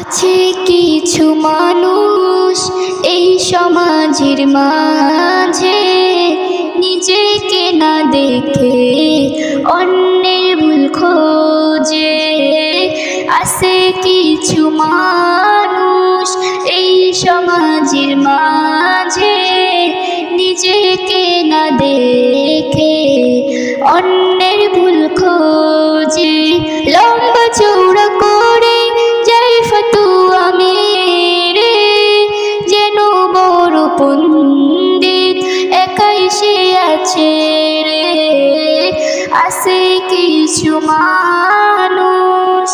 আছে কিছু মানুষ এই সমাজের মাঝে। নিজেকে না দেখে অন্যের ভুল খোঁজে। আছে কিছু মানুষ এই সমাজের মাঝে। নিজেকে না দেখে অন্যের ভুল খোঁজে। লম্বা কিছু মানুষ।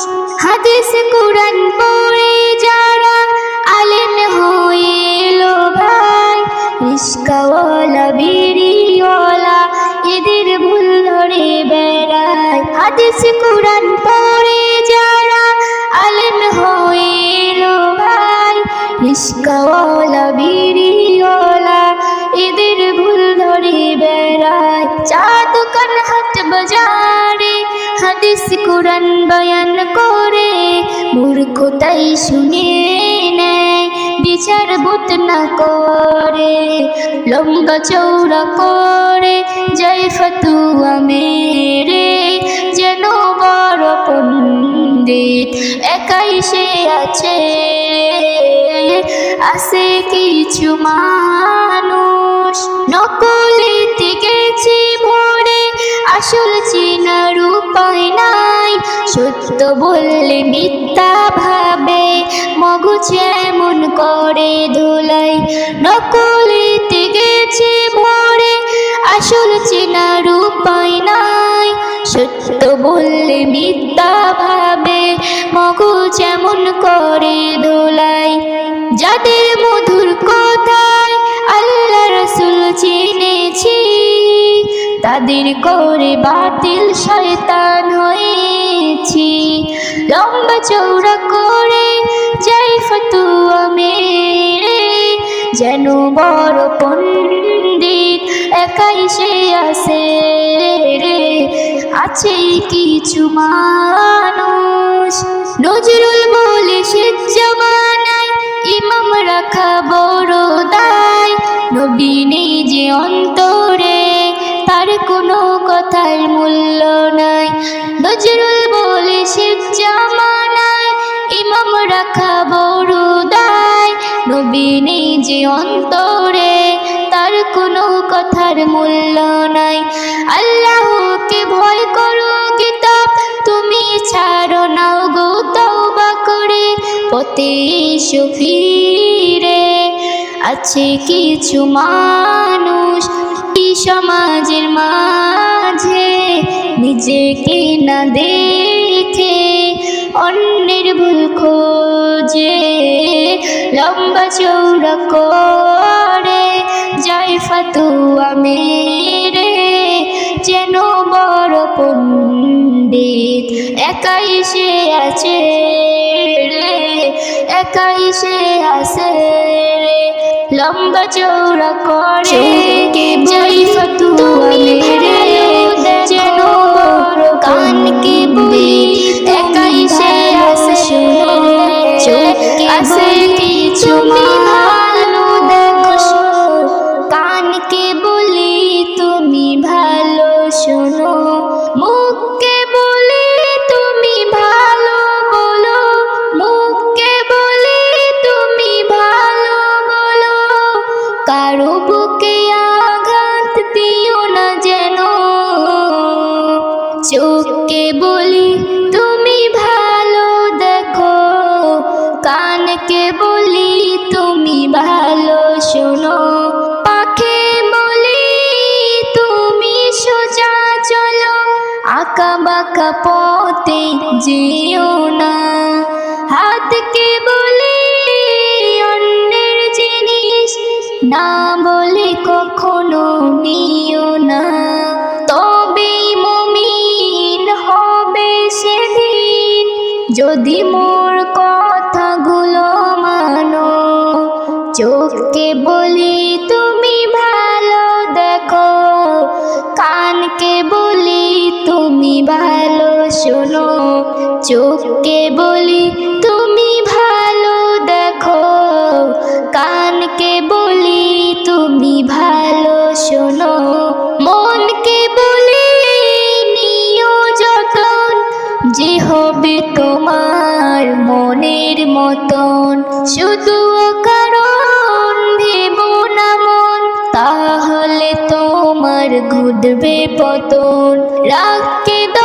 হাদিস কোরআন পড়ে যারা আলেম হয়ে এলো ভাই, রিস্কাওয়ালা, বিড়িওয়ালা, এদের ভুল ধরে বেড়ায়। হাদিস কোরআন পড়ে যারা আলেম হয়ে এলো ভাই, রিস্কাওয়ালা, বিড়িওয়ালা, এদের ভুল ধরে বেড়ায়। চা দোকান হাট বাজারে হাদিস কোরআন বয়ান করে, মূর্খতাই শুনে নেয়, বিচার বুত না করে, লম্বা চৌড়া করে, জয় ফতুয়া মেরে, যেন বড় পণ্ডিত একাই সে আছে। আছে কিছু মানুষ নকলিতে গেছি আসল চিনার উপায় নাই। সত্য বললে মিথ্যা ভাবে মগজ এমন করে ধুলাই নকলিতে গেছি ভরে আসল চেনার উপায় নাই। সত্য বললে মিথ্যা ভাবে মগজ এমন করে ধোলাই। যাদের মধুর কথায় আল্লাহ রসুল চিনেছি তাদের করে বাতিল শয়তান হয়েছি। লম্বা চৌড়া করে যাই ফতুয়া মেরে, যেন বড় পণ্ডিত একাই সে আসে রে। আছে কিছু মানুষ, নজরুল বলে সে জমানায় ইমাম রাখা বড় দায়। নবী নেই যে অন্তরে নজরুল বলে সে জামানায় ইমাম রাখা বড় দায় নবী নেই যে অন্তরে তার কোনো কথার মূল্য নাই। আল্লাহকে ভয় করো কিতাব, তুমি ছাড়ো নাও গো তওবা করে, পথে এসো ফিরে। আছে কিছু মানুষ সমাজের মাঝে? নিজেকে না দেখে অন্যের ভুল খোঁজে লম্বা চৌড়া করে জয় ফতুয়া মেরে যেন বড় পণ্ডিত একাই সে আছে রে একাই সে আছে রে। লম্বা চৌড়া করে জয় ফতুয়া মেরে। যেন বড় কানকে বলি একাই সে ভালো পথে যেও শোনো চোখকে বলি, তুমি ভালো দেখো। কানকে বলি, তুমি ভালো শোনো। মনকে বলি, নিও যতন। যে হবে তোমার মনের মতন। শুধু কারণ ভেব না মন, তাহলে তোমার ঘুরবে পতন। রাখকে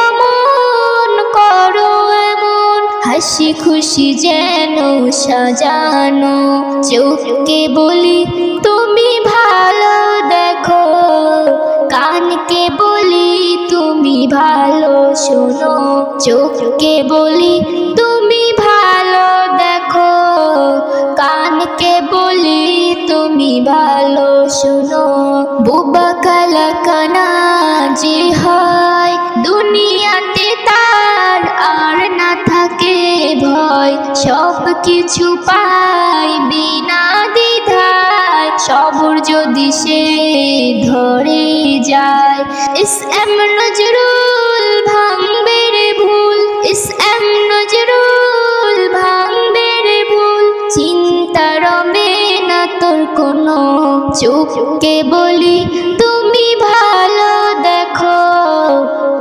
হাসি খুশি যেন সাজানো। চোখকে বলি, তুমি ভালো দেখো। কানকে বলি, তুমি ভালো শোনো। চোখকে বলি, তুমি ভালো দেখো। কানকে বলি, তুমি ভালো শোনো। বুবা কালা কানা যে হয় দুনিয়াতে তার সব কিছু পায় বিনা দ্বিধায়। সবর যদি সে ধরে যায় ইস এম নজরুল ভাঙবে রে ভুল ইস এম নজরুল ভাঙবে রে ভুল। চিন্তা রবে না তোর কোনো চোখকে বলি, তুমি ভালো দেখো,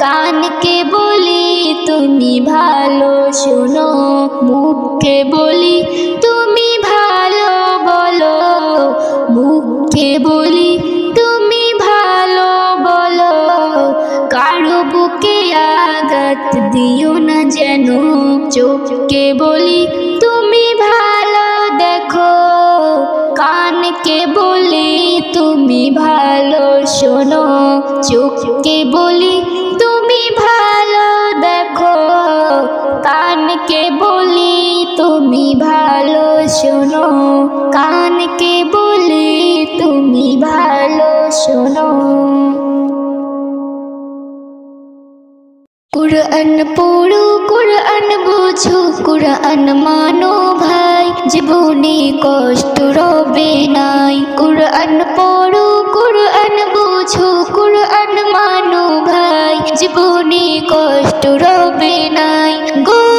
কানকে বলি তুমি ভালো, শোনো মুখকে বলি, তুমি ভালো বলো। মুখকে বলি, তুমি ভালো বলো। কারও বুকে আঘাত দিও না যেন চোখকে বলি, তুমি ভালো দেখো। কানকে বলি, তুমি ভালো শোনো চোখকে বলি কানকে বলি, তুমি ভালো শোনো। কানকে বলি, তুমি ভালো শোনো। কুরআন পড়ো, কুরআন বুঝো, কুরআন মানো ভাই। জীবনে কষ্ট রবে নাই। কুরআন পড়ো, কুরআন বুঝো, কুরআন মানো ভাই। জীবনে কষ্ট রবে নাই। গো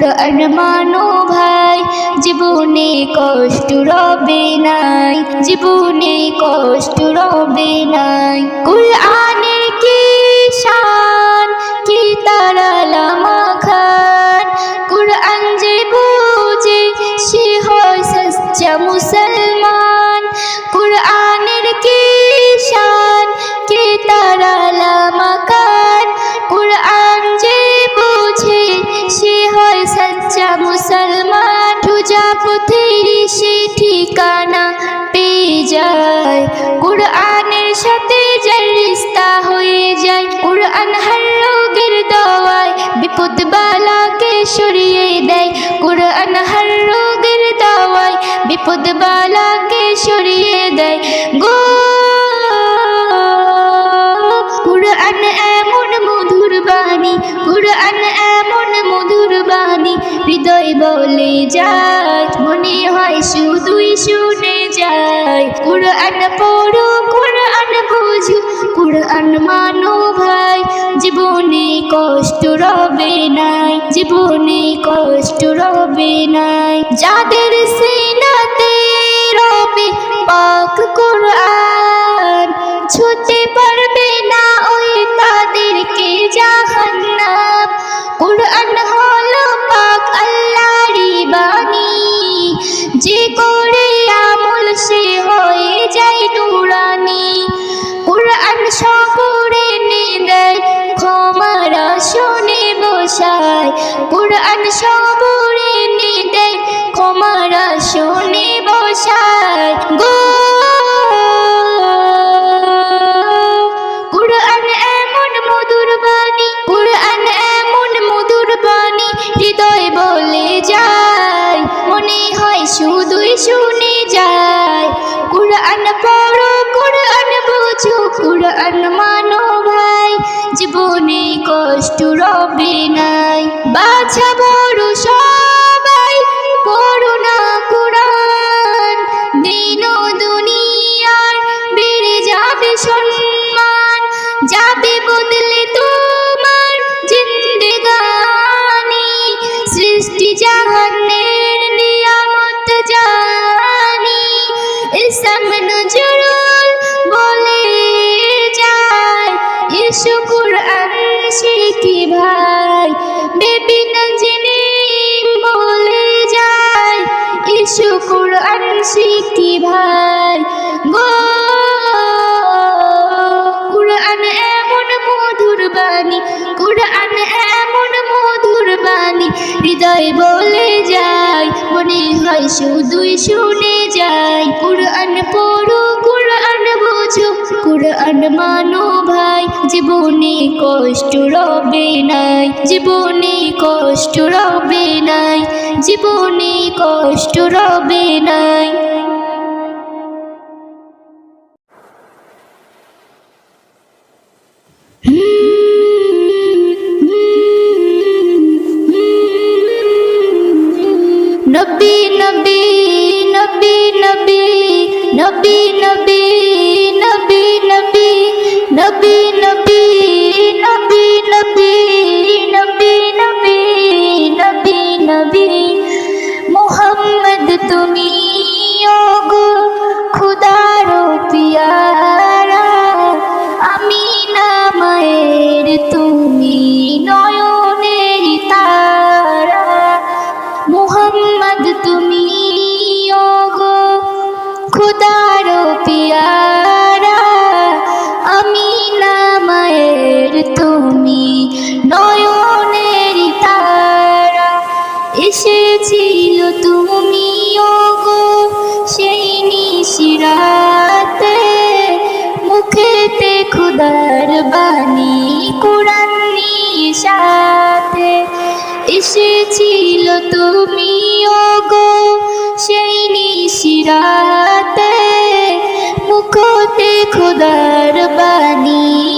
কুরআন মানো ভাই, জীবনে কষ্ট রবে নাই, জীবনে কষ্ট রবে নাই। কুরআনের কি শান, কি তারালামা খান কুরআন যে বুঝে, সে হয় সচ্চা মুসলমান যায় মনে হয় শুধুই শুনে যায় কুরআন পড়ো, কুরআন বুঝো, কুরআন মানো ভাই। জীবনে কষ্ট রবে নাই, জীবনে কষ্ট রবে নাই। যাদের সিনাতে রবে পাক কুরআন ছুতে পারবে সবরে নিদেয় ক্ষমারা শোনে বসায় কুরআন সকরে নিদেয় ক্ষমারা শোনে বসায় গো মানো ভাই জীবনে কষ্ট রবে নাই। বাছা হৃদয় বলে যায়, মনে হয় শুধুই শুনে যায়। কুরআন পড়ো, কুরআন বোঝো, কুরআন মানো ভাই, জীবনে কষ্ট রবে নাই, জীবনে কষ্ট রবে নাই, জীবনে কষ্ট রবে নাই। nabi nabi রাতে মুখতে খুদার বাণী।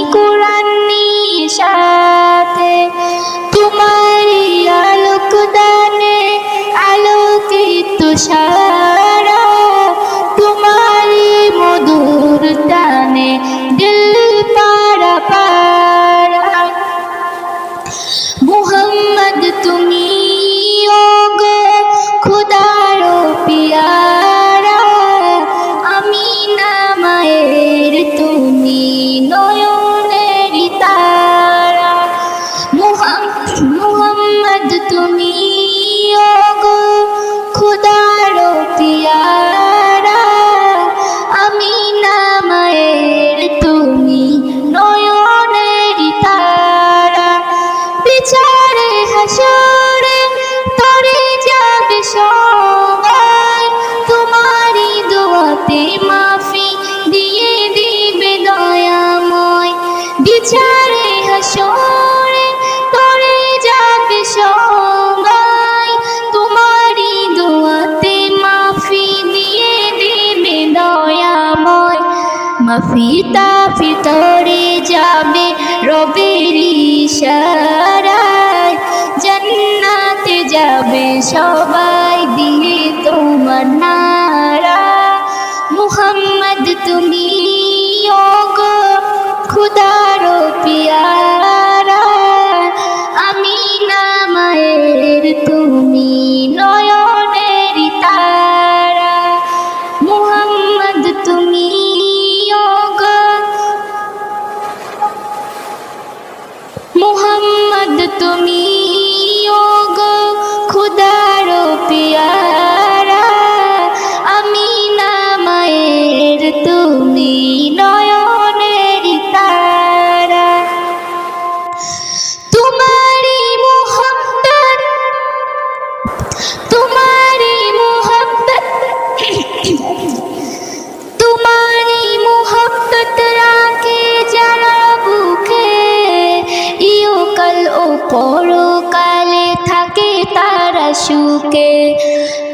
আশুকে।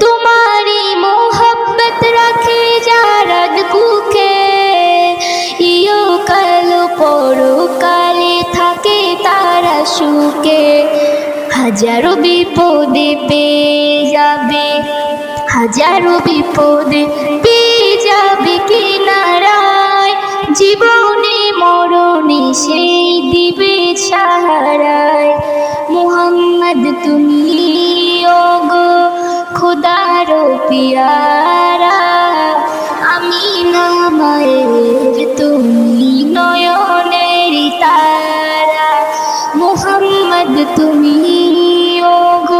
তোমারি মোহব্বত রাখে যারার কুকে। ইয় কাল পরকালে থাকে তার আশুকে হাজারো বিপদে পেয়ে যাবে। হাজারো বিপদে পেয়ে যাবে কিনারায় জীবনে মরণে সেই দিবে সাহারায়। মোহাম্মদ তুমি যোগ খুদার পিয়ারা। আমি নামায়ের তুমি নয়নের তারা। মোহাম্মদ তুমি যোগ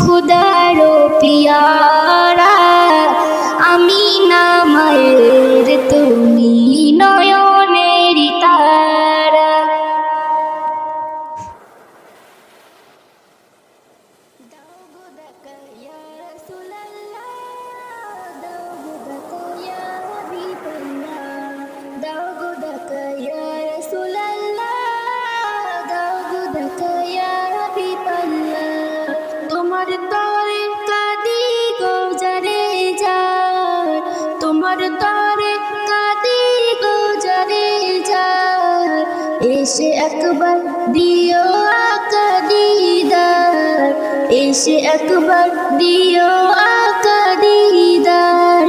খুদার পিয়ারা। দিও আকা দিদার, এসে একবার দিও আকা দিদার।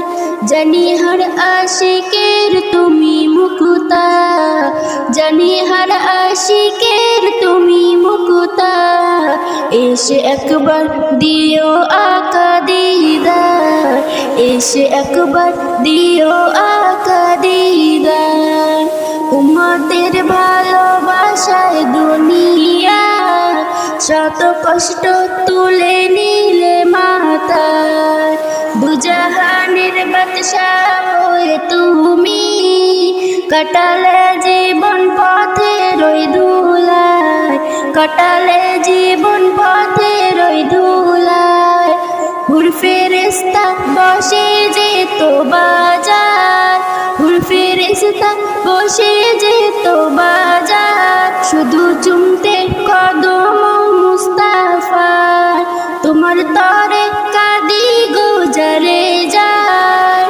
জানি হর আশিকের তুমি মুকুতা, জানি হর আশিকের তুমি মুকুতা। এসে একবার দিও আকা দিদার, এসে একবার দিও আকা দিদার। উম্মতের ভালোবাসায় দুনিয়া শত কষ্ট তুলে নিলে মাতার দুজাহানের বাদশাহ হয়ে তুমি কাটালে জীবন পথে রই ধুলায়, কাটালে জীবন পথে রই ধুলায়। হুর ফেরেস্তা বসে যেত বাজার। হুর ফেরেস্তা বসে যেত বাজার। শুধু চুমতে কদম মুস্তাফার। তোমার তরে কাদি গোজারে যায়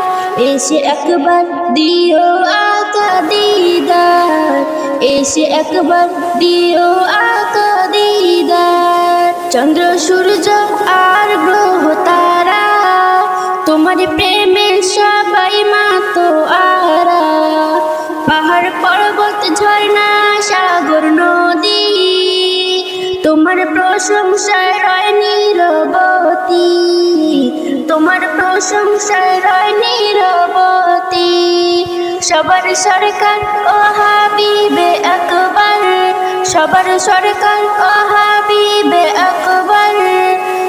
এসে একবার দিও আকা দিদার। এসে একবার দিও আকা দিদার। চন্দ্র, সূর্য আর গ্রহ তারা। তোমার প্রেমে সবাই মাতো আরা। পাহাড়, পর্বত, ঝর্ণা, সাগর, নদী। তোমার প্রশংসায় রয় নিরবতী। তোমার প্রশংসায় রয় নিরবতী। সবার সরকার ও হাবিবে আকবর সবার সরকার হাবিবে আকবর।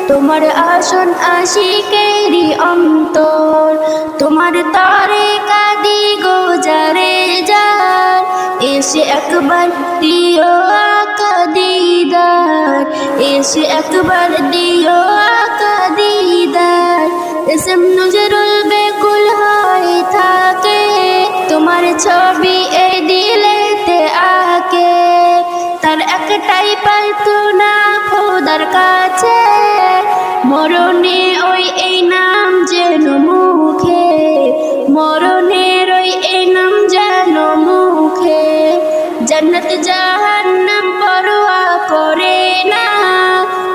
তোমার আসন আশিকেরি অন্তর। তোমার তারে কাদি গোজারে যার। এসে একবার দিও আকা দিদার। এসে একবার দিও আকা দিদার। এসম নজরুল বেকুল হয়ে থাকে। তোমার ছবি আকে তার একটাই প্রার্থনা খোদার কাছে। মরণে ওই এই নাম যেন মুখে। মরণের ওই এই নাম যেন মুখে। জন্নত জাহান্নাম পরোয়া করে না।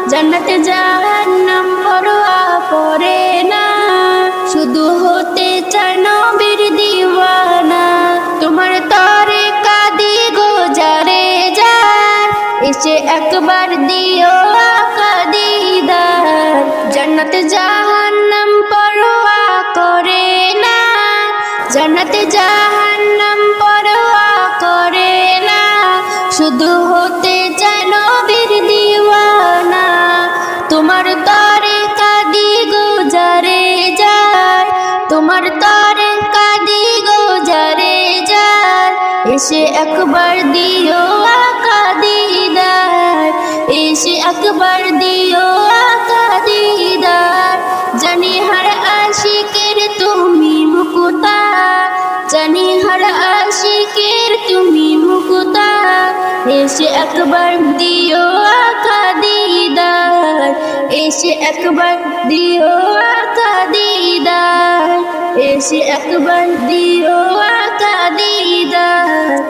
জন্নত জাহান্নাম এসে একবার দিও আকা দিদার। জন্নত জাহান্নাম পরোয়া করে না। জন্নত জাহান্নাম পরোয়া করে না। শুধু হতে চায় নবীর দিওয়ানা। তোমার তরে কাদি গোজারে যায়। তোমার তরে কাদি গোজারে যায়। এসে একবার দিও একবার দিও আকা দিদার। জানি হর আশিকের তুমি মুকুতা। জানি হর আশিকের তুমি মুকুতা। এসে একবার দিও আকা দিদার। এসে একবার দিও আকা দিদার। এসে একবার দিও আকা দিদার।